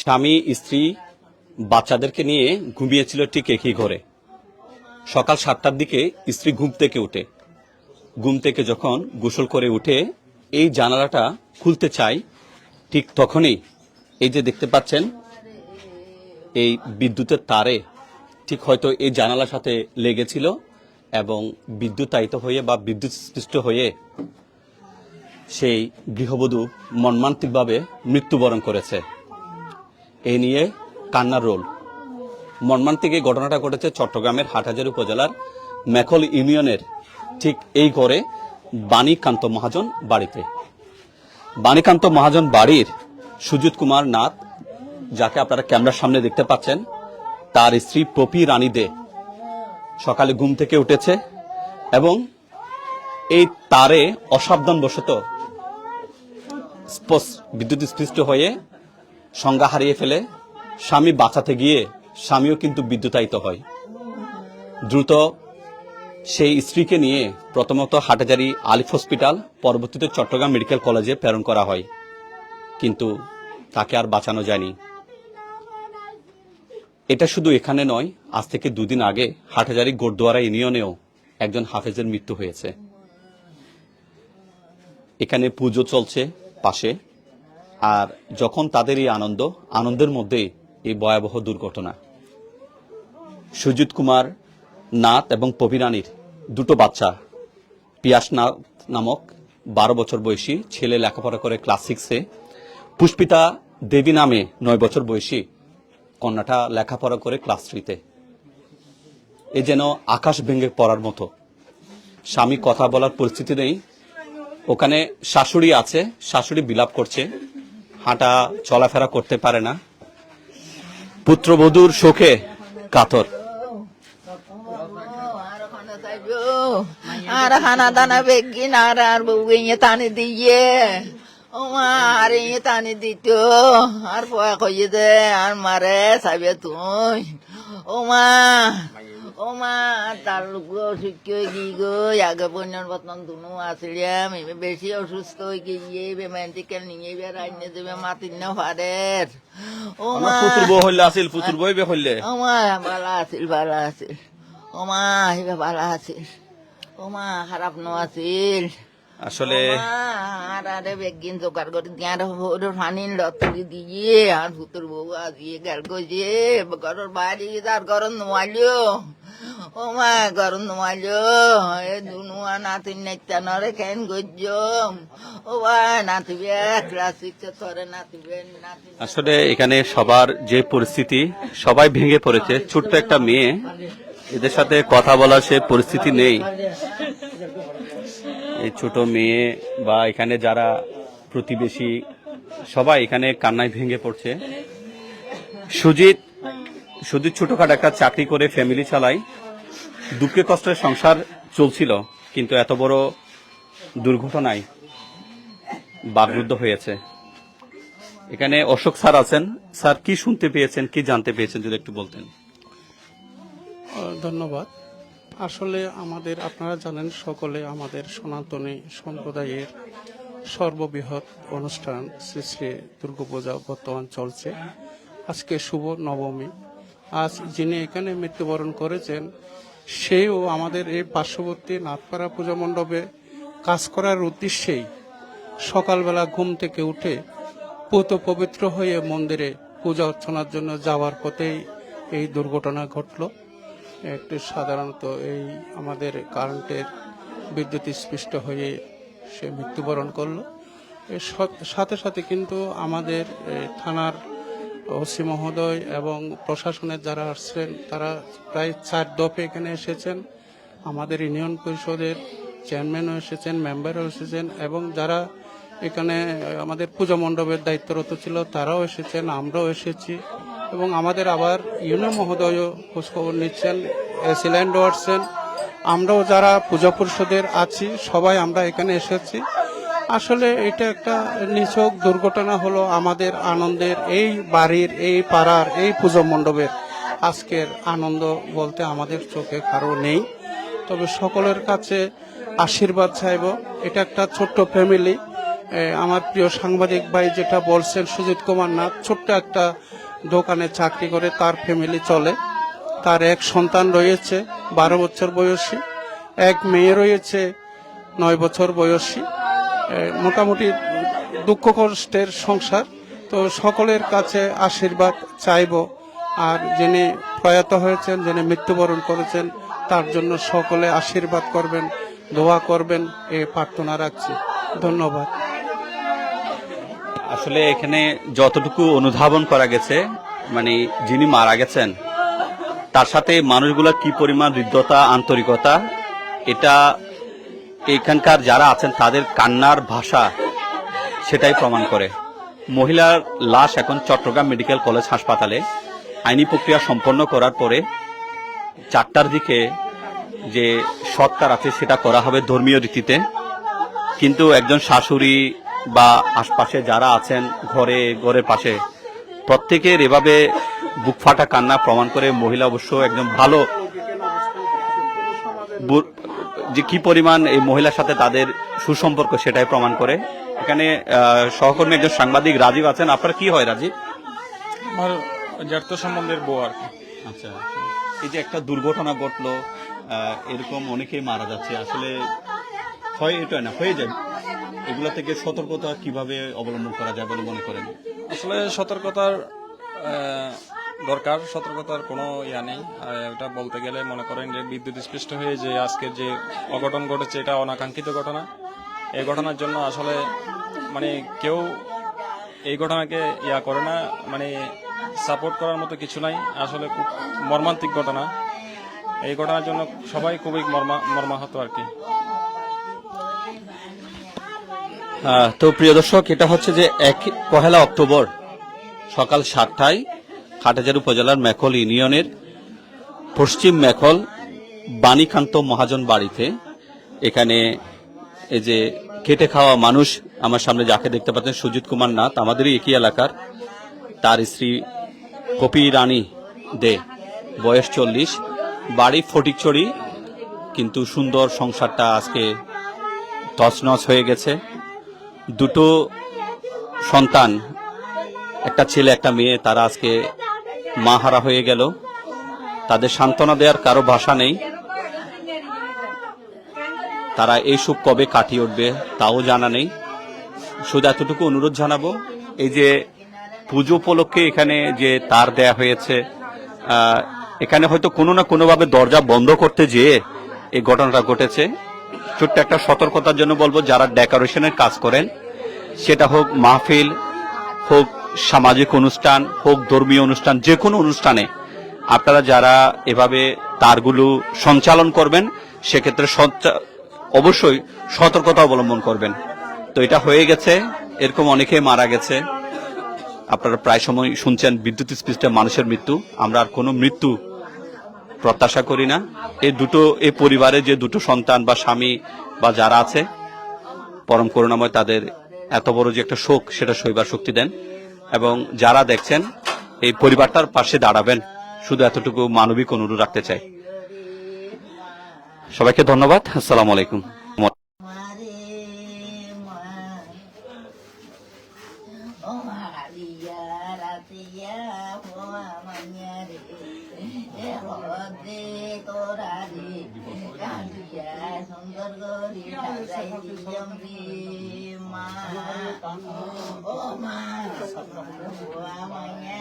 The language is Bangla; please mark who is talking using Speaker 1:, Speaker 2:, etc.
Speaker 1: স্বামী, স্ত্রী, বাচ্চাদেরকে নিয়ে ঘুমিয়েছিল ঠিক একই ঘরে। সকাল সাতটার দিকে স্ত্রী ঘুম থেকে উঠে। ঘুম থেকে যখন গোসল করে উঠে, এই জানালাটা খুলতে চাই ঠিক তখনই এই যে দেখতে পাচ্ছেন, এই বিদ্যুতের তারে ঠিক হয়তো এই জানালার সাথে লেগেছিল এবং বিদ্যুতায়িত হয়ে বা বিদ্যুৎ সৃষ্ট হয়ে সেই গৃহবধূ মর্মান্তিকভাবে মৃত্যুবরণ করেছে। এ নিয়ে কান্নার রোল। মর্মান্তিক এই ঘটনাটা ঘটেছে চট্টগ্রামের হাটহাজারী উপজেলার মেখল ইউনিয়নের ঠিক এই ঘরে বাণীকান্ত মহাজন বাড়িতে। বাণীকান্ত মহাজন বাড়ির সুজিত কুমার নাথ, যাকে আপনারা ক্যামেরার সামনে দেখতে পাচ্ছেন, তার স্ত্রী পপি রানী দে সকালে ঘুম থেকে উঠেছে এবং এই তারে অসাবধান অসাবধানবশত বিদ্যুৎ স্পৃষ্ট হয়ে সংজ্ঞা হারিয়ে ফেলে স্বামী বাঁচাতে গিয়ে স্বামীও কিন্তু বিদ্যুতায়িত হয়। দ্রুত সেই স্ত্রীকে নিয়ে প্রথমত হাটাজারি আলিফ হসপিটাল, পরবর্তীতে চট্টগ্রাম মেডিকেল কলেজে প্রেরণ করা হয়। কিন্তু তাকে আর বাঁচানো যায়নি। এটা শুধু এখানে নয়, আজ থেকে দুদিন আগে হাটাজারি গোরদুয়ারা ইউনিয়নেও একজন হাফেজের মৃত্যু হয়েছে। এখানে পুজো চলছে পাশে, আর যখন তাদের এই আনন্দ, আনন্দের মধ্যে এই ভয়াবহ দুর্ঘটনা। সুজিত কুমার, নাথ এবং পবিরানির দুটো বাচ্চা পিয়াস নাথ নামক বারো বছর বয়সী ছেলে লেখাপড়া করে ক্লাস সিক্সে, পুষ্পিতা দেবী নামে নয় বছর বয়সী কন্যাটা লেখাপড়া করে ক্লাস থ্রিতে। এ যেন আকাশ ভেঙে পড়ার মতো। স্বামী কথা বলার পরিস্থিতি নেই ওখানে শাশুড়ি আছে, শাশুড়ি বিলাপ করছে। হাঁটা, চলাফেরা করতে পারে না। পুত্রবধূর শোকে কাতর।
Speaker 2: আর হানা দানা বেগিন আর আর বউয়ে টানি দিয়ে। ও মা, আর ইয়ে টানি দিত। আর পয়া কইয়ে দে, আর মারে চাবে তুই। ও মা ও মা তার লোক হয়ে গি। আগে বন্যার বতন দুনু আসিলাম এবার বেশি অসুস্থ হয়ে গিয়ে মেডিকেল নিয়ে বেড়াই নিয়ে দেবে মাতিন না পারের ও মা
Speaker 1: পুতুর বউ হইলে আসিল পুতুর বই বে হইলে।
Speaker 2: ওমা ভালো আছিল ভালো আছিল। ওমা হিবা ভালো আছিল। ওমা খারাপ ন আছিল।
Speaker 1: আসলে
Speaker 2: আর আরে বেগিন জোগাড় করে দিয়ে আর ওর ফানিন লতুরি দিয়ে আর ভুতুর বউ আজিয়ে গেল গজে ঘরের বাইরে তার গরম নোয়ালিও ও মা গরম নোয়ালিও এ নাতি নেতা নরে কেন গজ্জম ও সিক্সে ধরে নাতি
Speaker 1: আসলে এখানে সবার যে পরিস্থিতি, সবাই ভেঙে পড়েছে। ছোট্ট একটা মেয়ে, এদের সাথে কথা বলার সে পরিস্থিতি নেই। এই ছোট মেয়ে বা এখানে যারা প্রতিবেশী, সবাই এখানে কান্নায় ভেঙে পড়ছে। সুজিত সুজিত ছোটখাটো একটা চাকরি করে ফ্যামিলি চালায়। দুঃখে কষ্টের সংসার চলছিল, কিন্তু এত বড় দুর্ঘটনায় বাগরুদ্ধ হয়েছে। এখানে অশোক স্যার আছেন। স্যার কি শুনতে পেয়েছেন, কি জানতে পেয়েছেন, যদি একটু বলতেন?
Speaker 3: ধন্যবাদ। আসলে আমাদের, আপনারা জানেন, সকলে আমাদের সনাতনী সম্প্রদায়ের সর্ববৃহৎ অনুষ্ঠান শ্রী শ্রী দুর্গাপূজা বর্তমান চলছে। আজকে শুভ নবমী। আজ যিনি এখানে মৃত্যুবরণ করেছেন সেও আমাদের এই পার্শ্ববর্তী নাথপাড়া পূজা মণ্ডপে কাজ করার উদ্দেশ্যেই সকালবেলা ঘুম থেকে উঠে পুত পবিত্র হয়ে মন্দিরে পূজা অর্চনার জন্য যাওয়ার পথেই এই দুর্ঘটনা ঘটল। একটু সাধারণত এই আমাদের কারেন্টের বিদ্যুৎ স্পৃষ্ট হয়ে সে মৃত্যুবরণ করল। সাথে সাথে কিন্তু আমাদের থানার ওসি মহোদয় এবং প্রশাসনের যারা আসছেন, তারা প্রায় চার দফে এখানে এসেছেন। আমাদের ইউনিয়ন পরিষদের চেয়ারম্যানও এসেছেন, মেম্বারও এসেছেন এবং যারা এখানে, আমাদের পূজা মণ্ডপের দায়িত্বরত ছিল, তারাও এসেছেন, আমরাও এসেছি এবং আমাদের আবার ইউনিয়ন মহোদয়ও খোঁজখবর নিচ্ছেন এসিল্যান্ডও আসছেন আমরাও যারা পূজা পরিষদের আছি, সবাই আমরা এখানে এসেছি। আসলে এটা একটা নিছক দুর্ঘটনা হলো আমাদের আনন্দের এই বাড়ির, এই পাড়ার, এই পুজো মণ্ডপের আজকের আনন্দ বলতে আমাদের চোখে কারও নেই। তবে সকলের কাছে আশীর্বাদ চাইব। এটা একটা ছোট্ট ফ্যামিলি আমার প্রিয় সাংবাদিক ভাই যেটা বলছেন, সুজিত কুমার নাথ, ছোট্ট একটা দোকানে চাকরি করে তার ফ্যামিলি চলে। তার এক সন্তান রয়েছে, বারো বছর বয়সী। এক মেয়ে রয়েছে, নয় বছর বয়সী। মোটামুটি দুঃখ কষ্টের সংসার। তো সকলের কাছে আশীর্বাদ চাইব। আর যিনি প্রয়াত হয়েছেন, যিনি মৃত্যুবরণ করেছেন, তার জন্য সকলে আশীর্বাদ করবেন, দোয়া করবেন, এ প্রার্থনা রাখছি। ধন্যবাদ।
Speaker 1: আসলে এখানে যতটুকু অনুধাবন করা গেছে মানে যিনি মারা গেছেন, তার সাথে মানুষগুলোর কি পরিমাণ হৃদ্যতা, আন্তরিকতা, এটা এখানকার যারা আছেন তাদের কান্নার ভাষা সেটাই প্রমাণ করে। মহিলার লাশ এখন চট্টগ্রাম মেডিকেল কলেজ হাসপাতালে। আইনি প্রক্রিয়া সম্পন্ন করার পরে চারটার দিকে যে সৎকার আছে সেটা করা হবে ধর্মীয় রীতিতে। কিন্তু একজন শাশুড়ি বা আশপাশে যারা আছেন ঘরে ঘরের পাশে প্রত্যেকের এভাবে বুক ফাটা কান্না প্রমাণ করে মহিলা অবশ্য একদম ভালো যে কি পরিমাণ এই মহিলার সাথে তাদের সুসম্পর্ক সেটাই প্রমাণ করে। এখানে সহকর্মী একজন সাংবাদিক রাজীব আছেন। আপনার কি হয় রাজীব?
Speaker 4: আমার জ্যাঠতো সম্বন্ধের বউ আর
Speaker 1: আচ্ছা। এই যে একটা দুর্ঘটনা ঘটলো এরকম অনেকেই মারা যাচ্ছে। আসলে হয় এটা না হয়ে যায়। এগুলো থেকে সতর্কতা কীভাবে অবলম্বন করা যায় বলে মনে করেন?
Speaker 4: আসলে সতর্কতার দরকার, সতর্কতার কোনো ইয়া নেই। এটা বলতে গেলে মনে করেন যে বিদ্যুৎ স্পৃষ্ট হয়ে যে আজকের যে অঘটন ঘটেছে, এটা অনাকাঙ্ক্ষিত ঘটনা। এই ঘটনার জন্য আসলে মানে কেউ এই ঘটনাকে ইয়া করে না মানে সাপোর্ট করার মতো কিছু নাই। আসলে খুব মর্মান্তিক ঘটনা। এই ঘটনার জন্য সবাই খুবই মর্মা, মর্মাহত আর কি।
Speaker 1: তো প্রিয় দর্শক, এটা হচ্ছে যে এক পহেলা অক্টোবর সকাল সাতটায় হাটাজার উপজেলার মেখল ইউনিয়নের পশ্চিম মেখল বাণীকান্ত মহাজন বাড়িতে। এখানে এই যে কেটে খাওয়া মানুষ, আমার সামনে যাকে দেখতে পাচ্ছেন সুজিত কুমার নাথ, আমাদেরই একই এলাকার। তার স্ত্রী কপি রানী দে, বয়স চল্লিশ, বাড়ি ফটিকচড়ি কিন্তু সুন্দর সংসারটা আজকে তছনছ হয়ে গেছে। দুটো সন্তান, একটা ছেলে, একটা মেয়ে, তারা আজকে মা হারা হয়ে গেল। তাদের সান্ত্বনা দেওয়ার কারও ভাষা নেই। তারা এই সুখ কবে কাটিয়ে উঠবে তাও জানা নেই। শুধু এতটুকু অনুরোধ জানাব, এই যে পুজো উপলক্ষে এখানে যে তার দেয়া হয়েছে এখানে হয়তো কোনো না কোনোভাবে দরজা বন্ধ করতে যেয়ে এই ঘটনাটা ঘটেছে। ছোট্ট একটা সতর্কতার জন্য বলব, যারা ডেকোরেশনের কাজ করেন, সেটা হোক মাহফিল, হোক সামাজিক অনুষ্ঠান হোক, ধর্মীয় অনুষ্ঠান, যে কোনো অনুষ্ঠানে আপনারা যারা এভাবে তারগুলো সঞ্চালন করবেন, সেক্ষেত্রে অবশ্যই সতর্কতা অবলম্বন করবেন। তো এটা হয়ে গেছে। এরকম অনেকে মারা গেছে। আপনারা প্রায় সময় শুনছেন বিদ্যুৎ স্পৃষ্টে মানুষের মৃত্যু। আমরা আর কোনো মৃত্যু প্রত্যাশা করি না। এই দুটো এই পরিবারে যে দুটো সন্তান বা স্বামী বা যারা আছে, পরম করুণাময় তাদের এত বড় যে একটা শোক, সেটা সইবার শক্তি দেন। এবং যারা দেখছেন, এই পরিবারটার পাশে দাঁড়াবেন। শুধু এতটুকু মানবিক অনুরোধ রাখতে চাই। সবাইকে ধন্যবাদ। আসসালামু আলাইকুম।
Speaker 2: মারে มาโอมาสัพพะหัวมาแง่